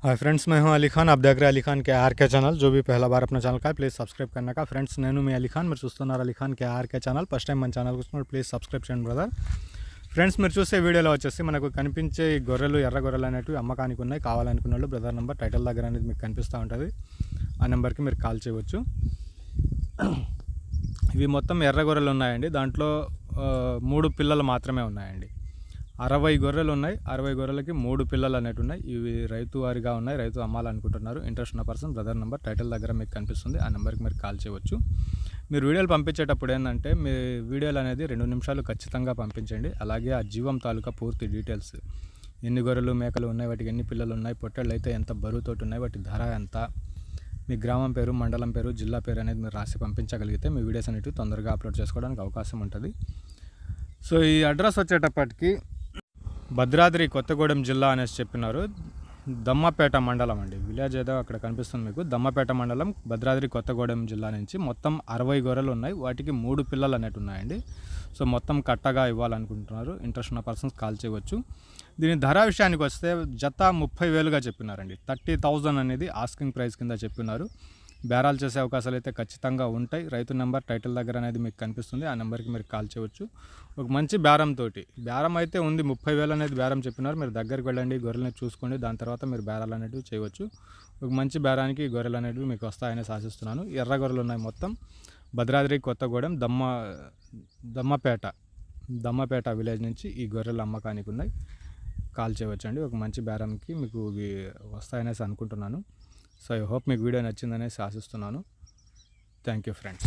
Hi friends मैं हूं अली खान आप देख रहे हैं अली खान के आर के चैनल जो भी पहला बार अपना ఛానల్ का ప్లీజ్ సబ్స్క్రైబ్ करने का ఫ్రెండ్స్ నేను మీ అలీ ఖాన్ మీరు చూస్తున్నారు Ali Khan K RK channel first time మన ఛానల్ చూస్తున్నారు ప్లీజ్ సబ్స్క్రైబ్ చేయండి బ్రదర్ ఫ్రెండ్స్ మీరు చూసే వీడియోలో వచ్చేసి మనకు కనిపించే ఈ గొర్రెలు ఎర్ర గొర్రెలు అనేటివి అమ్మకానికి ఉన్నాయి కావాలనుకున్న వాళ్ళు బ్రదర్ నెంబర్ టైటిల్ దగ్గర అనేది మీకు కనిపిస్తూ ఉంటుంది ఆ నెంబర్కి మీరు కాల్ చేయవచ్చు ఇవి మొత్తం ఎర్ర గొర్రెలు ఉన్నాయండి దాంట్లో ఆ, మూడు పిల్లలు మాత్రమే ఉన్నాయండి అరవై గొర్రెలు ఉన్నాయి అరవై గొర్రెలకి మూడు పిల్లలు అనేవి ఉన్నాయి ఇవి రైతు వారిగా ఉన్నాయి. రైతు అమ్మాలనుకుంటున్నారు. ఇంట్రెస్ట్ ఉన్న పర్సన్ బ్రదర్ నెంబర్ టైటిల్ దగ్గర మీకు కనిపిస్తుంది. ఆ నెంబర్కి మీరు కాల్ చేయవచ్చు. మీరు వీడియోలు పంపించేటప్పుడు ఏంటంటే మీ వీడియోలు అనేది రెండు నిమిషాలు ఖచ్చితంగా పంపించండి. అలాగే ఆ జీవం తాలూకా పూర్తి డీటెయిల్స్. ఎన్ని గొర్రెలు మేకలు ఉన్నాయి? వాటికి ఎన్ని పిల్లలు ఉన్నాయి? పొట్టళ్ళు అయితే ఎంత? బరువుతోటి ఉన్నాయి? వాటి ధర ఎంత? మీ గ్రామం పేరు మండలం పేరు జిల్లా పేరు అనేది మీరు రాసి పంపించగలిగితే మీ వీడియోస్ అనేవి తొందరగా అప్లోడ్ చేసుకోవడానికి అవకాశం ఉంటుంది. సో ఈ అడ్రస్ వచ్చేటప్పటికి భద్రాద్రి కొత్తగూడెం జిల్లా అనేసి చెప్పినారు. దమ్మపేట మండలం అండి. విలేజ్ ఏదో అక్కడ కనిపిస్తుంది మీకు. దమ్మపేట మండలం భద్రాద్రి కొత్తగూడెం జిల్లా నుంచి మొత్తం అరవై గొర్రెలు ఉన్నాయి. వాటికి మూడు పిల్లలు అనేవి ఉన్నాయండి. సో మొత్తం కట్టగా ఇవ్వాలనుకుంటున్నారు. ఇంట్రెస్ట్ ఉన్న పర్సన్స్ కాల్ చేయవచ్చు. దీని ధర విషయానికి వస్తే జత ముప్పై వేలుగా చెప్పినారండి. థర్టీ థౌజండ్ అనేది ఆస్కింగ్ ప్రైస్ కింద చెప్పినారు. బేరాలు చేసే అవకాశాలు అయితే ఖచ్చితంగా ఉంటాయి. రైతు నెంబర్ టైటిల్ దగ్గర అనేది మీకు కనిపిస్తుంది. ఆ నెంబర్కి మీరు కాల్ చేయవచ్చు. ఒక మంచి బేరంతో బేరం అయితే ఉంది ముప్పై వేలు అనేది బేరం చెప్పినారు. మీరు దగ్గరికి వెళ్ళండి గొర్రెలని చూసుకోండి దాని తర్వాత మీరు బేరాలు అనేటివి చేయవచ్చు. ఒక మంచి బేరానికి ఈ గొర్రెలు అనేటివి మీకు వస్తాయని ఆశిస్తున్నాను. ఎర్ర గొర్రెలు ఉన్నాయి మొత్తం. భద్రాద్రి కొత్తగూడెం దమ్మ దమ్మపేట దమ్మపేట విలేజ్ నుంచి ఈ గొర్రెలు అమ్మకానికి ఉన్నాయి. కాల్ చేయవచ్చండి. ఒక మంచి బేరంకి మీకు ఇవి వస్తాయనేసి అనుకుంటున్నాను. సో ఐ హోప్ మీకు వీడియో నచ్చిందనేసి ఆశిస్తున్నాను. Thank you friends.